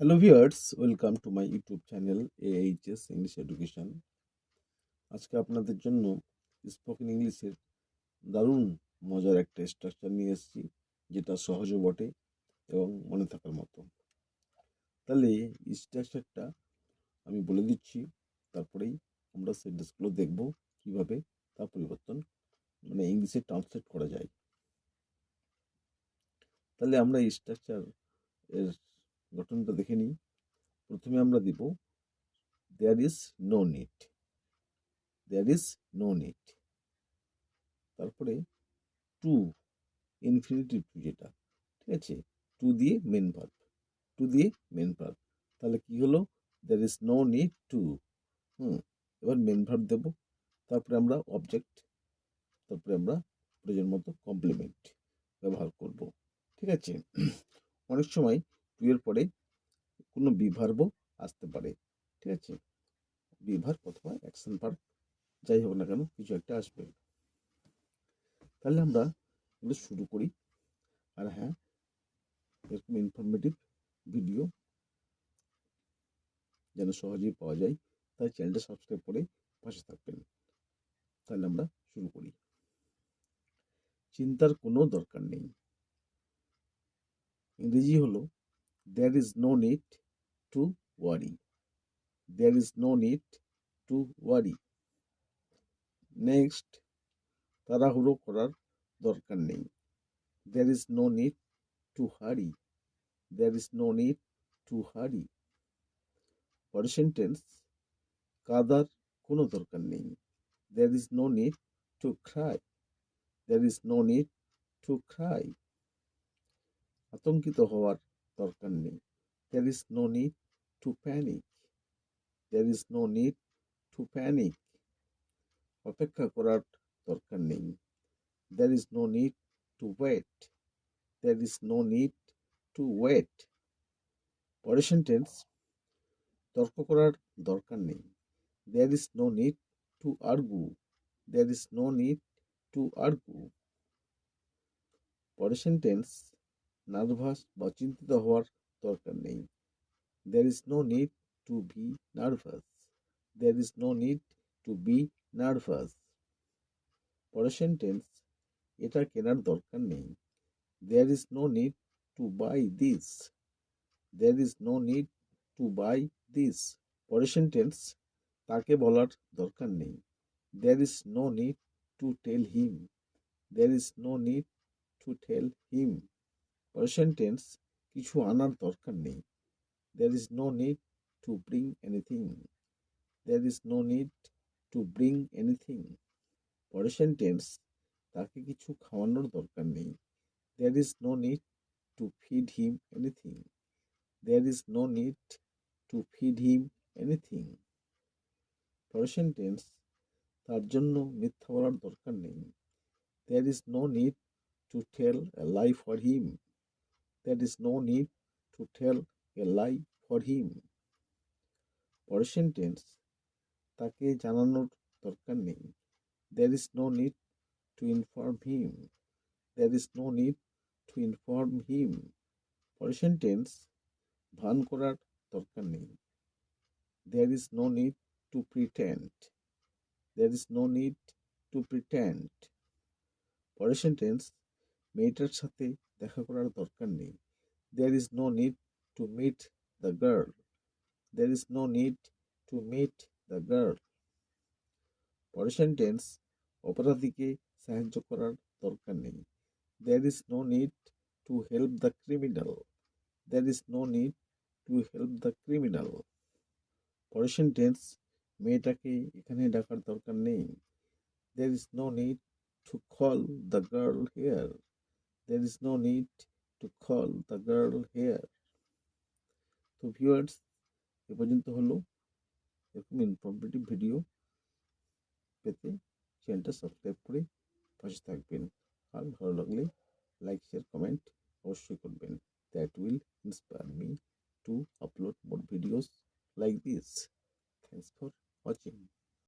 Hello viewers welcome to my YouTube channel HS English education আজকে আপনাদের জন্য spoken ইংলিশের দারুণ মজার একটা স্ট্রাকচার নিয়ে এসেছি, যেটা সহজও বটে এবং মনে থাকার মতো। তাহলে স্ট্রাকচারটা আমি বলে দিচ্ছি, তারপরেই আমরা সেন্টেন্সগুলো দেখব কীভাবে তা পরিবর্তন মানে ইংলিশে ট্রান্সলেট করা যায়। তাহলে আমরা স্ট্রাকচার এর গঠনটা দেখে নিই। প্রথমে আমরা দিব there is no need there is no need তারপরে টু ইনফিনিটিভ টু যেটা, ঠিক আছে? টু দিয়ে মেন ভার্ব টু দিয়ে মেন ভার্ব তাহলে কি হলো? There is no need to hmm, এবার মেন ভার্ব দেব। তারপরে আমরা অবজেক্ট তারপরে আমরা প্রয়োজন মতো কমপ্লিমেন্ট ব্যবহার করব। ঠিক আছে? অনেক সময় টু এর পরে কোনো বিভার্বও আসতে পারে, ঠিক আছে? বিভার অথবা অ্যাকশন ভার্ব যাই হোক না কেন, কিছু একটা আসবে। তাহলে আমরা শুরু করি। আর হ্যাঁ এরকম ইনফরমেটিভ ভিডিও যেন সহজেই পাওয়া যায়, তাই চ্যানেলটা সাবস্ক্রাইব করে পাশে থাকবেন। তাহলে আমরা শুরু করি। চিন্তার কোনো দরকার নেই। ইংরেজি হলো there is no need to worry there is no need to worry next তাড়াহুড়ো করার দরকার নেই। There is no need to hurry there is no need to hurry পরের সেন্টেন্স কাদার কোনো দরকার নেই। There is no need to cry there is no need to cry আতঙ্কিত হওয়ার দরকার নেই there is no need to panic there is no need to panic অপেক্ষা করার দরকার নেই। There is no need to wait there is no need to wait পরের sentence তর্ক করার দরকার নেই। There is no need to argue there is no need to argue পরের সেন্টেন্স নার্ভাস বা চিন্তিত হওয়ার দরকার নেই। There is no need to be nervous there is no need to be nervous পরের সেন্টেন্স এটা কেনার দরকার নেই। There is no need to buy this there is no need to buy this পরের সেন্টেন্স তাকে বলার দরকার নেই। There is no need to tell him there is no need to tell him পরের সেন্টেন্স কিছু আনার দরকার নেই there is no need to bring anything there is no need to bring anything পরের সেন্টেন্স তাকে কিছু খাওয়ানোর দরকার নেই there is no need to feed him anything there is no need to feed him anything পরের sentence তার জন্য মিথ্যা বলার দরকার নেই there is no need to tell a lie for him There is no need to tell a lie for him পরের sentence তাকে জানানোর দরকার নেই। There is no need to inform him there is no need to inform him পরের sentence ভান করার দরকার নেই। There is no need to pretend there is no need to pretend পরের সেন্টেন্স মেয়েটার সাথে দেখা করার দরকার নেই there is no need to meet the girl there is no need to meet the girl পরের সেন্টেন্স অপরাধীকে সাহায্য করার দরকার নেই। There is no need to help the criminal there is no need to help the criminal পরের sentence মেয়েটাকে এখানে ডাকার দরকার নেই। There is no need to call the girl here there is no need to call the girl here তো viewers এ পর্যন্ত হলো এরকম ইনফরমেটিভ ভিডিও পেতে চ্যানেলটা সাবস্ক্রাইব করে পাশে থাকবেন আর ভালো লাগলে লাইক শেয়ার কমেন্ট অবশ্যই করবেন that will inspire me to upload more videos like this. Thanks for watching.